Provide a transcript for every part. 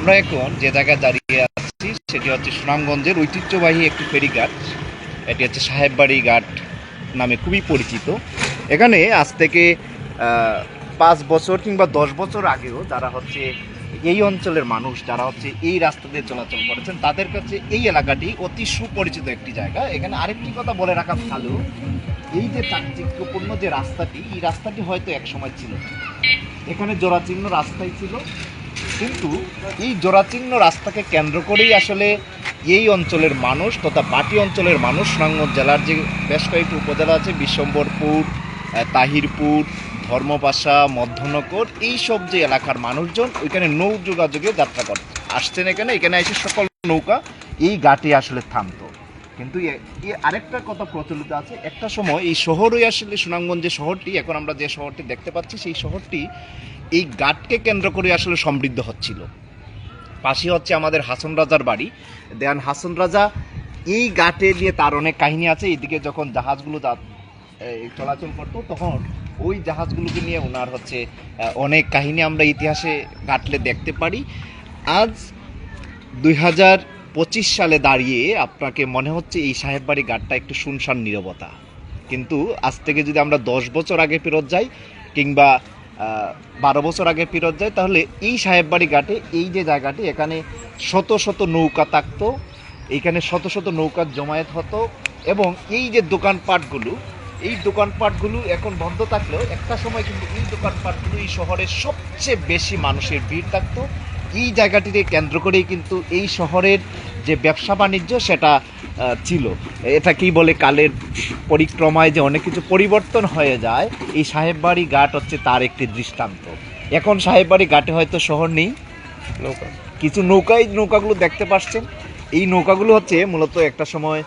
আমরা এখন যে জায়গায় দাঁড়িয়ে আছি, সেটি হচ্ছে সুনামগঞ্জের ঐতিহ্যবাহী একটি ফেরিঘাট। এটি হচ্ছে সাহেববাড়ি ঘাট নামে খুবই পরিচিত। এখানে আজ থেকে পাঁচ বছর কিংবা দশ বছর আগেও যারা হচ্ছে এই অঞ্চলের মানুষ, যারা হচ্ছে এই রাস্তা দিয়ে চলাচল করেছেন, তাদের কাছে এই এলাকাটি অতি সুপরিচিত একটি জায়গা। এখানে আরেকটি কথা বলে রাখা ভালো, এই যে চাকচিক্যপূর্ণ যে রাস্তাটি, এই রাস্তাটি হয়তো একসময় ছিল এখানে জোড়াচিহ্ন রাস্তাই ছিল কিন্তু এই জোড়াচিহ্ন রাস্তাকে কেন্দ্র করেই আসলে এই অঞ্চলের মানুষ তথা বাটি অঞ্চলের মানুষ সুনামগঞ্জ জেলার যে বেশ কয়েকটি উপজেলা আছে, বিশ্বম্বরপুর তাহিরপুর, ধর্মপাশা, মধ্যনগর এই সব যে এলাকার মানুষজন ওইখানে নৌ যোগাযোগে যাত্রা করে। আসছেন এখানে এখানে এসে সকল নৌকা এই ঘাটে আসলে থামতো। কিন্তু আরেকটা কথা প্রচলিত আছে। একটা সময় এই শহরই আসলে সুনামগঞ্জ যে শহরটি, এখন আমরা যে শহরটি দেখতে পাচ্ছি, সেই শহরটি এই গাটকে কেন্দ্র করে আসলে সমৃদ্ধ হচ্ছিল। পাশে হচ্ছে আমাদের হাসন রাজার বাড়ি। দেন হাসন রাজা এই গাটে দিয়ে তার অনেক কাহিনী আছে। এইদিকে যখন জাহাজগুলো চলাচল করতো, তখন ওই জাহাজগুলোকে নিয়ে ওনার হচ্ছে অনেক কাহিনী আমরা ইতিহাসে ঘাটলে দেখতে পারি। আজ দুই হাজার পঁচিশ সালে দাঁড়িয়ে আপনাকে মনে হচ্ছে এই সাহেববাড়ি ঘাটটা একটু শুনশান নীরবতা। কিন্তু আজ থেকে যদি আমরা দশ বছর আগে ফেরত যাই কিংবা বারো বছর আগে ফেরত যাই, তাহলে এই সাহেববাড়ি ঘাটে, এই যে জায়গাটি, এখানে শত শত নৌকা থাকতো এইখানে শত শত নৌকার জমায়েত হতো এবং এই যে দোকানপাটগুলো, এই দোকানপাটগুলো এখন বন্ধ থাকলেও একটা সময় কিন্তু এই দোকানপাটগুলো এই শহরের সবচেয়ে বেশি মানুষের ভিড় থাকতো। এই জায়গাটিকে কেন্দ্র করেই কিন্তু এই শহরের যে ব্যবসা বাণিজ্য সেটা ছিল। এটা কি বলে কালের পরিক্রমায় যে অনেক কিছু পরিবর্তন হয়ে যায় এই সাহেববাড়ি ঘাট হচ্ছে তার একটি দৃষ্টান্ত। এখন সাহেববাড়ি ঘাটে হয়তো শহর নেই। নৌকা। কিছু নৌকাই নৌকাগুলো দেখতে পাচ্ছেন এই নৌকাগুলো হচ্ছে মূলত একটা সময়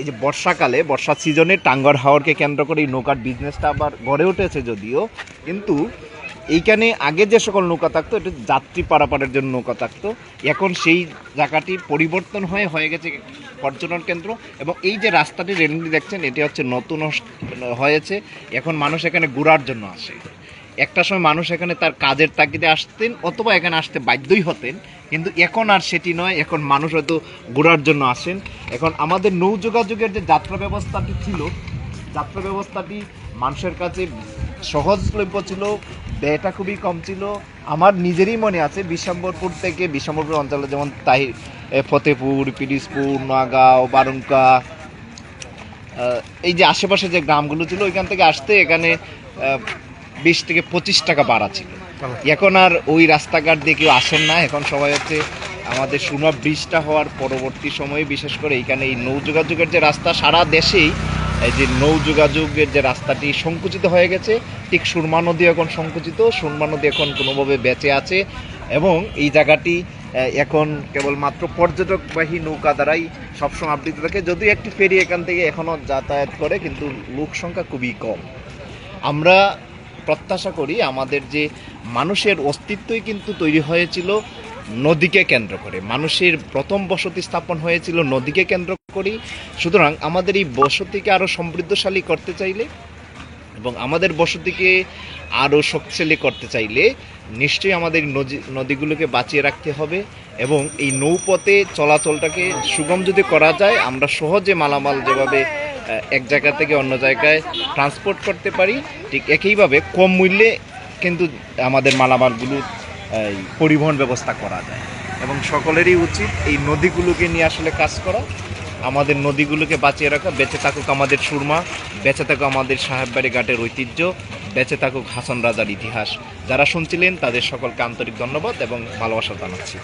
এই যে বর্ষাকালে বর্ষা সিজনে টাঙ্গর হাওরকে কেন্দ্র করে এই নৌকার বিজনেসটা আবার গড়ে উঠেছে যদিও। কিন্তু এইখানে আগে যে সকল নৌকা থাকতো, এটা যাত্রী পারাপারের জন্য নৌকা থাকতো। এখন সেই জায়গাটি পরিবর্তন হয়ে হয়ে গেছে পর্যটন কেন্দ্র এবং এই যে রাস্তাটি রেলগুলি দেখছেন, এটি হচ্ছে নতুন হয়েছে। এখন মানুষ এখানে ঘোরার জন্য আসে। একটা সময় মানুষ এখানে তার কাজের তাগিদে আসতেন অথবা এখানে আসতে বাধ্যই হতেন, কিন্তু এখন আর সেটি নয়। এখন মানুষ হয়তো ঘোরার জন্য আসেন। এখন আমাদের নৌ যোগাযোগের যে যাত্রা ব্যবস্থাটি ছিল, যাত্রা ব্যবস্থাটি মানুষের কাছে সহজলভ্য ছিল, ব্যয়টা খুবই কম ছিল। আমার নিজেরই মনে আছে বিশ্বম্বরপুর থেকে বিশ্বম্বরপুর অঞ্চলে যেমন তাই ফতেপুর, পিরিজপুর নোয়াগাঁও বারুঙ্কা এই যে আশেপাশে যে গ্রামগুলো ছিল, ওইখান থেকে আসতে এখানে বিশ থেকে পঁচিশ টাকা বাড়া ছিল। এখন আর ওই রাস্তাঘাট দিয়ে কেউ আসেন না। এখন সবাই হচ্ছে আমাদের সুনব ব্রিজটা হওয়ার পরবর্তী সময়ে, বিশেষ করে এইখানে এই নৌ যোগাযোগের যে রাস্তা, সারা দেশেই এই যে নৌ যোগাযোগের যে রাস্তাটি সংকুচিত হয়ে গেছে, ঠিক সুরমা নদী এখন সংকুচিত। সুরমা নদী এখন কোনোভাবে বেঁচে আছে এবং এই জায়গাটি এখন কেবলমাত্র পর্যটকবাহী নৌকা দ্বারাই সবসময় আবৃত থাকে। যদিও একটি ফেরি এখান থেকে এখনও যাতায়াত করে, কিন্তু লোক সংখ্যা খুবই কম। আমরা প্রত্যাশা করি আমাদের যে মানুষের অস্তিত্বই কিন্তু তৈরি হয়েছিল নদীকে কেন্দ্র করে। মানুষের প্রথম বসতি স্থাপন হয়েছিল নদীকে কেন্দ্র করেই সুতরাং আমাদের এই বসতিকে আরও সমৃদ্ধশালী করতে চাইলে এবং আমাদের বসতিকে আরও শক্তিশালী করতে চাইলে নিশ্চয়ই আমাদের নদী নদীগুলোকে বাঁচিয়ে রাখতে হবে এবং এই নৌপথে চলাচলটাকে সুগম যদি করা যায়, আমরা সহজে মালামাল যেভাবে এক জায়গা থেকে অন্য জায়গায় ট্রান্সপোর্ট করতে পারি, ঠিক একইভাবে কম মূল্যে কিন্তু আমাদের মালামালগুলো পরিবহন ব্যবস্থা করা যায়। এবং সকলেরই উচিত এই নদীগুলোকে নিয়ে আসলে কাজ করা। আমাদের নদীগুলোকে বাঁচিয়ে রাখা, বেঁচে থাকুক আমাদের সুরমা, বেঁচে থাকুক আমাদের সাহেববাড়ি ঘাটের ঐতিহ্য, বেঁচে থাকুক হাসন রাজার ইতিহাস। যারা শুনছিলেন, তাদের সকলকে আন্তরিক ধন্যবাদ এবং ভালোবাসা জানাচ্ছি।